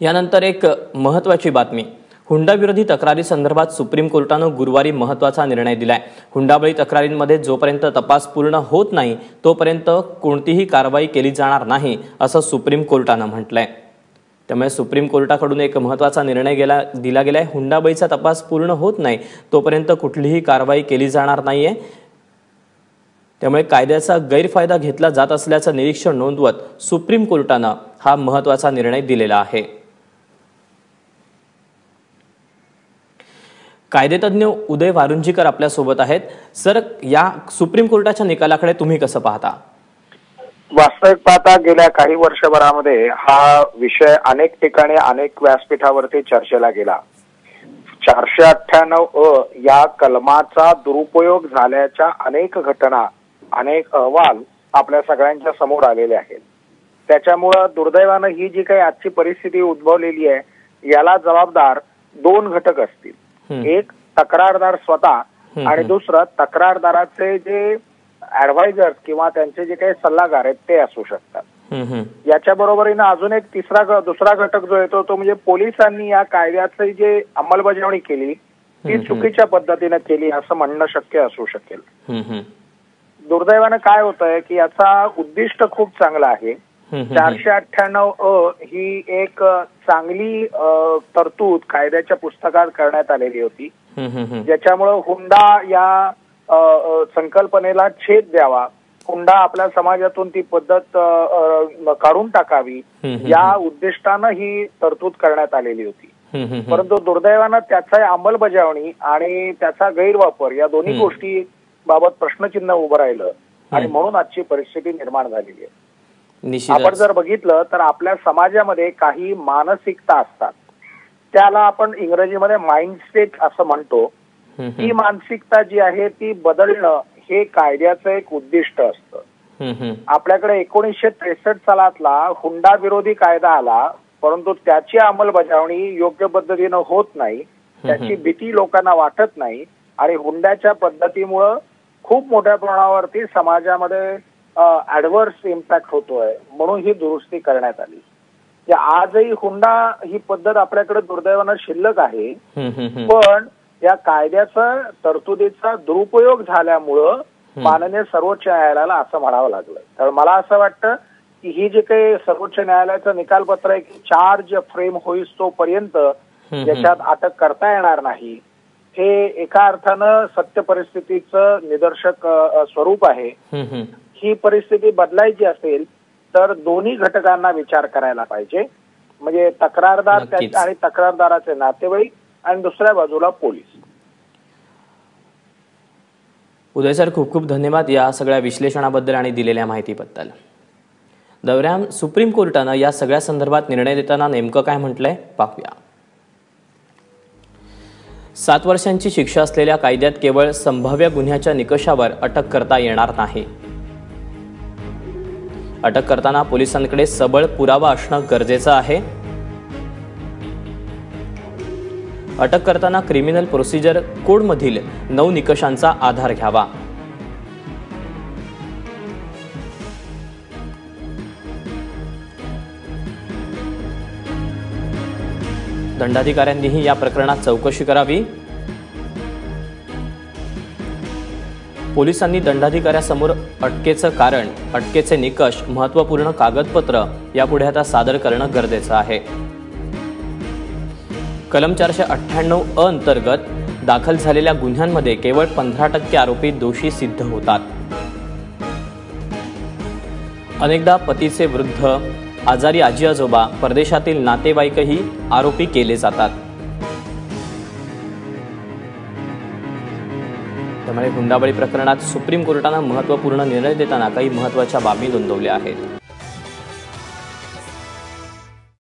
यानंतर एक महत्वाची बातमी. हुंडाविरोधी तक्रारी संदर्भात सुप्रीम कोर्टानं गुरुवारी महत्त्वाचा निर्णय दिलाय. हुंडाबळी तक्रारींमध्ये जोपर्यंत तपास पूर्ण होत नाही तोपर्यंत कोणतीही कारवाई केली जाणार नाही असं सुप्रीम कोर्टानं म्हटलंय. त्यामुळे सुप्रीम कोर्टाकडून एक महत्त्वाचा निर्णय गेला दिला गेलाय. हुंडाबळीचा तपास पूर्ण होत नाही तोपर्यंत कुठलीही कारवाई केली जाणार नाहीये. त्यामुळे कायद्याचा गैरफायदा घेतला जात असल्याचं निरीक्षण नोंदवत सुप्रीम कोर्टानं हा महत्त्वाचा निर्णय दिलेला आहे. कायदेतज्ञ उदय वारुंजीकर आपल्यासोबत आहेत. सर या सुप्रीम कोर्टाच्या निकालाकडे तुम्ही कसं पाहता? वास्तविक पाहता गेल्या काही वर्षभरामध्ये हा विषय अनेक ठिकाणी अनेक व्यासपीठावरती चर्चेला गेला. चारशे अठ्ठ्याण्णव अ या कलमाचा दुरुपयोग झाल्याच्या अनेक घटना अनेक अहवाल आपल्या सगळ्यांच्या समोर आलेले आहेत. त्याच्यामुळं दुर्दैवानं ही जी काही आजची परिस्थिती उद्भवलेली आहे याला जबाबदार दोन घटक असतील. एक तक्रारदार स्वतः आणि. दुसरं तक्रारदाराचे जे ऍडवायझर्स किंवा त्यांचे जे काही सल्लागार आहेत ते असू शकतात. याच्या बरोबरीनं अजून एक तिसरा दुसरा घटक जो येतो तो म्हणजे पोलिसांनी या कायद्याची जे अंमलबजावणी केली ती. चुकीच्या पद्धतीने केली असं म्हणणं शक्य असू शकेल. दुर्दैवानं काय होतंय की याचा उद्दिष्ट खूप चांगला आहे. चारशे अठ्ठ्याण्णव अ ही एक चांगली तरतूद कायद्याच्या पुस्तकात करण्यात आलेली होती. ज्याच्यामुळं हुंडा या संकल्पनेला छेद द्यावा हुंडा आपल्या समाजातून ती पद्धत काढून टाकावी. या उद्दिष्टानं ही तरतूद करण्यात आलेली होती. परंतु दुर्दैवानं त्याचा अंमलबजावणी आणि त्याचा गैरवापर या दोन्ही. गोष्टी बाबत प्रश्नचिन्ह उभं राहिलं आणि. म्हणून आजची परिस्थिती निर्माण झालेली आहे आपण जर बघितलं तर आपल्या समाजामध्ये काही मानसिकता असतात. त्याला आपण इंग्रजीमध्ये माइंडसेट असं म्हणतो. ती. मानसिकता जी आहे ती बदलणं हे कायद्याचं एक उद्दिष्ट असतं. आपल्याकडे एकोणीसशे त्रेसष्ट सालातला हुंडा विरोधी कायदा आला परंतु त्याची अंमलबजावणी योग्य पद्धतीनं होत नाही. त्याची भीती लोकांना वाटत नाही. आणि हुंड्याच्या पद्धतीमुळं खूप मोठ्या प्रमाणावरती समाजामध्ये ऍडव्हर्स इम्पॅक्ट होतोय म्हणून ही दुरुस्ती करण्यात आली जे आजही हुंडा ही पद्धत आपल्याकडे दुर्दैवानं शिल्लक आहे. पण या कायद्याचा तरतुदीचा दुरुपयोग झाल्यामुळं माननीय सर्वोच्च न्यायालयाला असं म्हणावं लागलं तर मला असं वाटतं की ही जी काही सर्वोच्च न्यायालयाचं निकालपत्र आहे की चार्ज फ्रेम होईस तोपर्यंत. याच्यात अटक करता येणार नाही हे एका अर्थानं सत्य परिस्थितीचं निदर्शक स्वरूप आहे. ही परिस्थिती बदलायची असेल तर दोन्ही घटकांना विचार करायला पाहिजे. म्हणजे तक्रारदार. आणि तक्रारदाराचे नातेवाईक आणि दुसऱ्या बाजूला पोलीस. उदय सर खूप खूप धन्यवाद या सगळ्या विश्लेषणाबद्दल आणि दिलेल्या माहितीबद्दल. दौऱ्याम सुप्रीम कोर्टानं या सगळ्या संदर्भात निर्णय देताना नेमकं काय म्हटलंय? पाहूया. सात वर्षांची शिक्षा असलेल्या कायद्यात केवळ संभाव्य गुन्ह्याच्या निकषावर अटक करता येणार नाही. अटक करताना पोलिसांकडे सबळ पुरावा असणं गरजेचं आहे. अटक करताना क्रिमिनल प्रोसिजर कोडमधील नऊ निकषांचा आधार घ्यावा. दंडाधिकाऱ्यांनीही या प्रकरणात चौकशी करावी. पोलिसांनी दंडाधिकाऱ्यासमोर अटकेचं कारण अटकेचे निकष महत्त्वपूर्ण कागदपत्र यापुढे आता सादर करणं गरजेचं आहे. कलम चारशे अठ्ठ्याण्णव अ अंतर्गत दाखल झालेल्या गुन्ह्यांमध्ये केवळ पंधरा टक्के आरोपी दोषी सिद्ध होतात. अनेकदा पतीचे वृद्ध आजारी आजी आजोबा परदेशातील नातेवाईकही आरोपी केले जातात. त्यामुळे हुंडाबळी प्रकरणात सुप्रीम कोर्टानं महत्त्वपूर्ण निर्णय देताना काही महत्त्वाच्या बाबी नोंदवल्या आहेत.